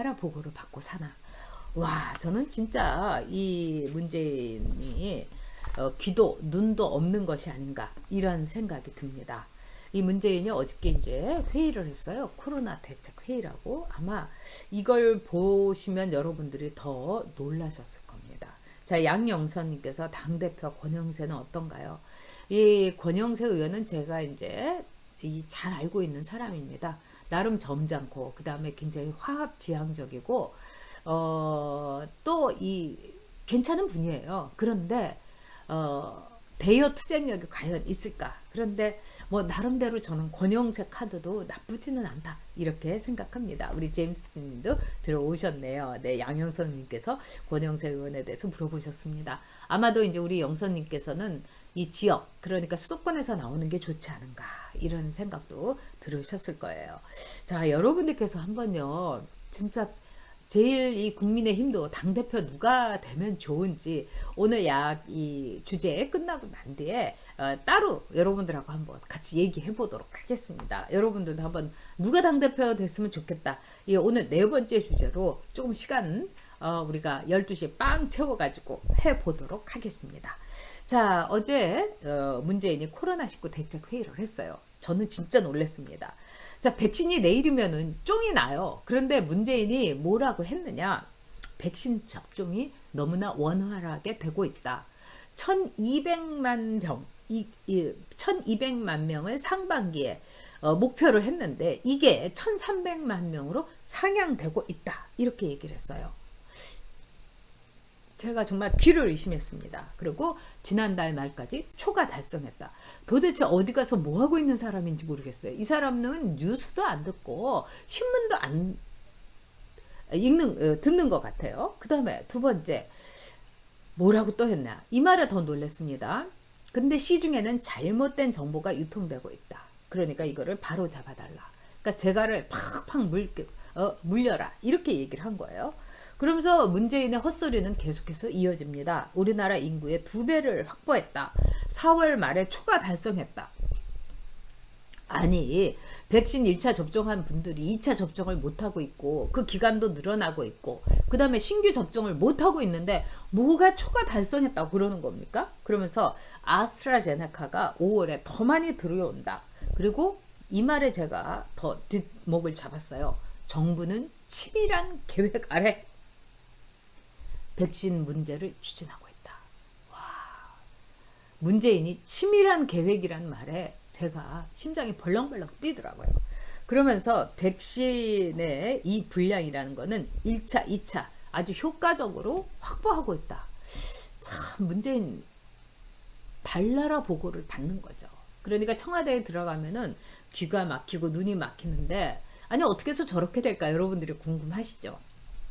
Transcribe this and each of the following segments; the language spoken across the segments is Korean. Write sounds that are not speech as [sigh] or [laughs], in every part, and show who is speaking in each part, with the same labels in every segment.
Speaker 1: 달나라 보고를 받고 사나. 와, 저는 진짜 이 문재인이 어, 귀도 눈도 없는 것이 아닌가 이런 생각이 듭니다. 이 문재인이 어저께 이제 회의를 했어요. 코로나 대책 회의라고 아마 이걸 보시면 여러분들이 더 놀라셨을 겁니다. 자, 양영선님께서 당대표 권영세는 어떤가요? 이 권영세 의원은 제가 이제 이 잘 알고 있는 사람입니다. 나름 점잖고 그 다음에 굉장히 화합 지향적이고 어, 또 이 괜찮은 분이에요. 그런데 어, 대여 투쟁력이 과연 있을까? 그런데 뭐 나름대로 저는 권영세 카드도 나쁘지는 않다 이렇게 생각합니다. 우리 제임스님도 들어오셨네요. 네, 양영선님께서 권영세 의원에 대해서 물어보셨습니다. 아마도 이제 우리 영선님께서는 이 지역 그러니까 수도권에서 나오는 게 좋지 않은가 이런 생각도 들으셨을 거예요. 자, 여러분들께서 한번요 진짜 제일 이 국민의힘도 당 대표 누가 되면 좋은지 오늘 약 이 주제 끝나고 난 뒤에 어, 따로 여러분들하고 한번 같이 얘기해 보도록 하겠습니다. 여러분들도 한번 누가 당 대표 됐으면 좋겠다. 이 오늘 네 번째 주제로 조금 시간 어, 우리가 12시에 빵 채워가지고 해 보도록 하겠습니다. 자, 어제 어, 문재인이 코로나19 대책 회의를 했어요. 저는 진짜 놀랐습니다. 자, 백신이 내일이면은 쫑이 나요. 그런데 문재인이 뭐라고 했느냐? 백신 접종이 너무나 원활하게 되고 있다. 1200만 병, 이, 이 1200만 명을 상반기에 어, 목표를 했는데 이게 1300만 명으로 상향되고 있다. 이렇게 얘기를 했어요. 제가 정말 귀를 의심했습니다. 그리고 지난달 말까지 초과 달성했다. 도대체 어디 가서 뭐 하고 있는 사람인지 모르겠어요. 이 사람은 뉴스도 안 듣고 신문도 안 읽는 어, 듣는 것 같아요. 그 다음에 두 번째 뭐라고 또 했나? 이 말에 더 놀랐습니다. 근데 시중에는 잘못된 정보가 유통되고 있다. 그러니까 이거를 바로 잡아달라. 그러니까 재갈을 팍팍 물, 어, 물려라. 이렇게 얘기를 한 거예요. 그러면서 문재인의 헛소리는 계속해서 이어집니다. 우리나라 인구의 두 배를 확보했다. 4월 말에 초과 달성했다. 아니, 백신 1차 접종한 분들이 2차 접종을 못하고 있고, 그 기간도 늘어나고 있고, 그 다음에 신규 접종을 못하고 있는데, 뭐가 초과 달성했다고 그러는 겁니까? 그러면서 아스트라제네카가 5월에 더 많이 들어온다. 그리고 이 말에 제가 더 뒷목을 잡았어요. 정부는 치밀한 계획 아래 백신 문제를 추진하고 있다. 와. 문재인이 치밀한 계획이란 말에 제가 심장이 벌렁벌렁 뛰더라고요. 그러면서 백신의 이 분량이라는 거는 1차, 2차 아주 효과적으로 확보하고 있다. 참 문재인 달나라 보고를 받는 거죠. 그러니까 청와대에 들어가면은 귀가 막히고 눈이 막히는데 아니 어떻게 해서 저렇게 될까 여러분들이 궁금하시죠?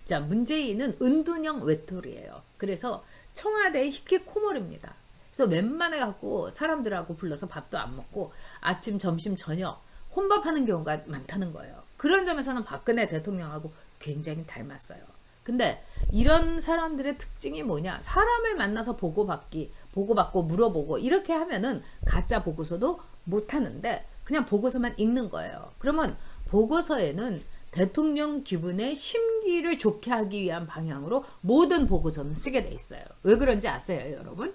Speaker 1: 자, 문재인은 은둔형 외톨이에요. 그래서 청와대에 히키코모리입니다. 그래서 웬만해 갖고 사람들하고 불러서 밥도 안 먹고 아침, 점심, 저녁 혼밥하는 경우가 많다는 거예요. 그런 점에서는 박근혜 대통령하고 굉장히 닮았어요. 근데 이런 사람들의 특징이 뭐냐? 사람을 만나서 보고받기, 보고받고 물어보고 이렇게 하면은 가짜 보고서도 못 하는데 그냥 보고서만 읽는 거예요. 그러면 보고서에는 대통령 기분에 심기를 좋게 하기 위한 방향으로 모든 보고서는 쓰게 돼 있어요. 왜 그런지 아세요, 여러분?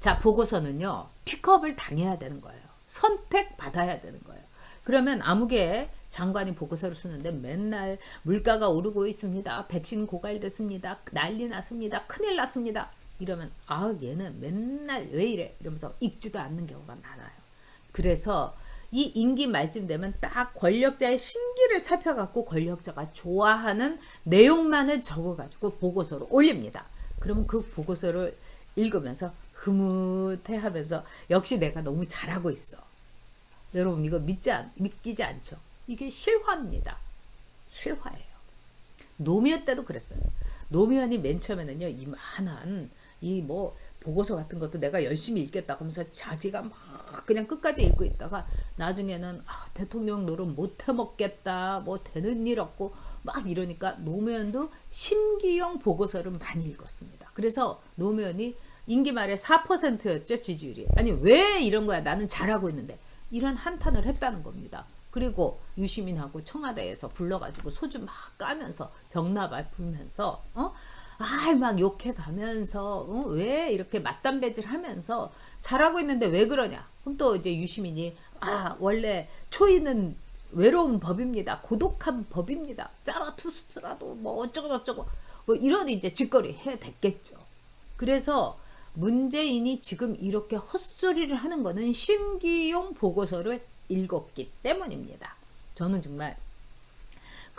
Speaker 1: 자, 보고서는요, 픽업을 당해야 되는 거예요. 선택받아야 되는 거예요. 그러면 아무개 장관이 보고서를 쓰는데 맨날 물가가 오르고 있습니다. 백신 고갈됐습니다. 난리 났습니다. 큰일 났습니다. 이러면 아 얘는 맨날 왜 이래 이러면서 읽지도 않는 경우가 많아요. 그래서 이 임기 말쯤 되면 딱 권력자의 심기를 살펴갖고 권력자가 좋아하는 내용만을 적어가지고 보고서로 올립니다. 그러면 그 보고서를 읽으면서 흐뭇해 하면서 역시 내가 너무 잘하고 있어. 여러분 이거 믿지 않, 믿기지 않죠? 이게 실화입니다. 실화예요. 노무현 때도 그랬어요. 노무현이 맨 처음에는요 이만한 이 뭐 보고서 같은 것도 내가 열심히 읽겠다고 하면서 자기가 막 그냥 끝까지 읽고 있다가 나중에는 아, 대통령 노릇 못 해 먹겠다 뭐 되는 일 없고 막 이러니까 노무현도 심기형 보고서를 많이 읽었습니다. 그래서 노무현이 임기 말에 4%였죠 지지율이. 아니 왜 이런 거야 나는 잘하고 있는데 이런 한탄을 했다는 겁니다. 그리고 유시민하고 청와대에서 불러가지고 소주 막 까면서 병나발 불면서 어? 아 막 욕해 가면서 어? 왜 이렇게 맞담배질 하면서 잘하고 있는데 왜 그러냐? 그럼 또 이제 유시민이 아 원래 초이는 외로운 법입니다. 고독한 법입니다. 짜라투스라도 뭐 어쩌고 저쩌고 뭐 이런 이제 짓거리 해 됐겠죠. 그래서 문재인이 지금 이렇게 헛소리를 하는 거는 심기용 보고서를 읽었기 때문입니다. 저는 정말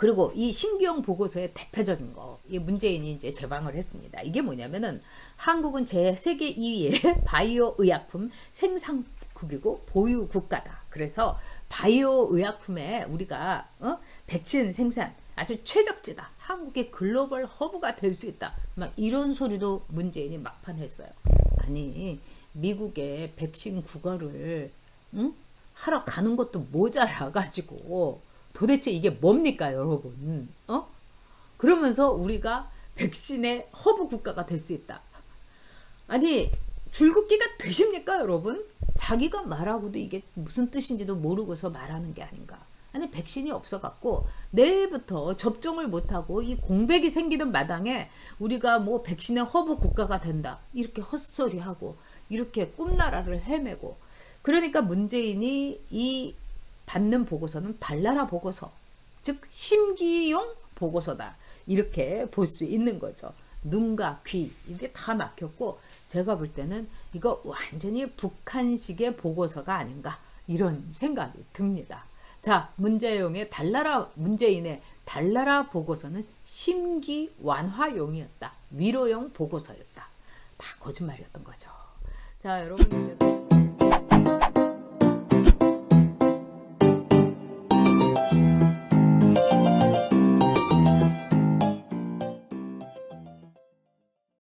Speaker 1: 그리고 이 신규형 보고서의 대표적인 거, 이 문재인이 이제 제방을 했습니다. 이게 뭐냐면은 한국은 제 세계 2위의 [laughs] 바이오 의약품 생산국이고 보유 국가다. 그래서 바이오 의약품에 우리가 어? 백신 생산 아주 최적지다. 한국이 글로벌 허브가 될 수 있다. 막 이런 소리도 문재인이 막판 했어요. 아니 미국의 백신 국어를 응? 하러 가는 것도 모자라 가지고 도대체 이게 뭡니까, 여러분? 어? 그러면서 우리가 백신의 허브 국가가 될 수 있다. 아니, 줄긋기가 되십니까, 여러분? 자기가 말하고도 이게 무슨 뜻인지도 모르고서 말하는 게 아닌가. 아니, 백신이 없어갖고, 내일부터 접종을 못하고 이 공백이 생기는 마당에 우리가 뭐 백신의 허브 국가가 된다. 이렇게 헛소리하고, 이렇게 꿈나라를 헤매고. 그러니까 문재인이 이 받는 보고서는 달나라 보고서, 즉 심기용 보고서다. 이렇게 볼 수 있는 거죠. 눈과 귀 이게 다 막혔고 제가 볼 때는 이거 완전히 북한식의 보고서가 아닌가 이런 생각이 듭니다. 자, 문재용의 달나라 문재인의 달나라 보고서는 심기 완화용이었다. 위로용 보고서였다. 다 거짓말이었던 거죠. 자, 여러분